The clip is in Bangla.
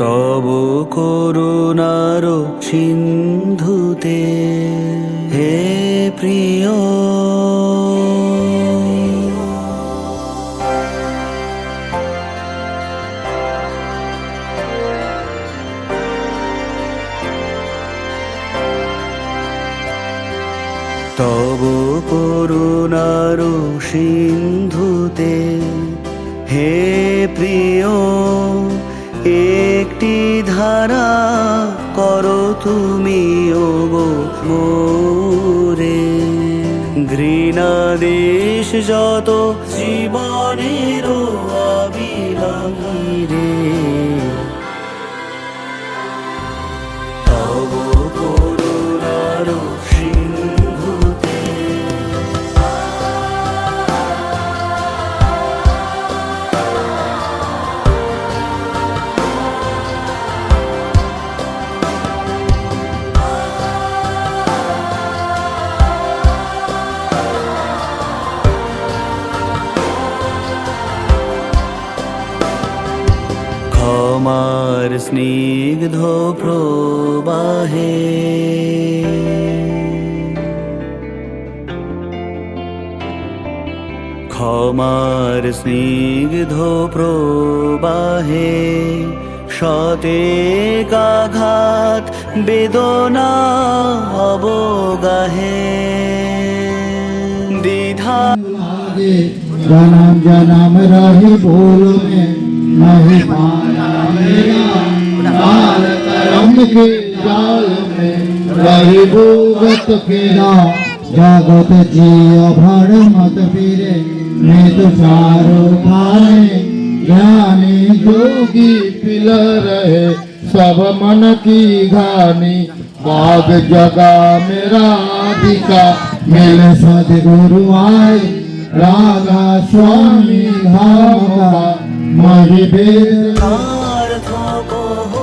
তব করুণার সিন্ধুতে হে প্রিয়। তব করুণার সিন্ধুতে হে প্রিয় একটি ধারা করো তুমি ওগো মোরে। ঘৃণা দেশ যত জীবনের রে। তোমার স্নিগ্ধ প্রবাহে। ক্ষমার স্নিগ্ধ প্রবাহে সতে কাঘাত বেদনা অবগাহে। দ্বিধা জানাম জানাম রাহি বলো মে। में नहीं मेरा में जगत जियो भर मत फिरे चारो खाए ज्ञानी जोगी पिल रहे सब मन की घानी बाग जगा मेरा अधिका मिले सदगुरु आए रागा स्वामी धाम का মারিবে আর খবর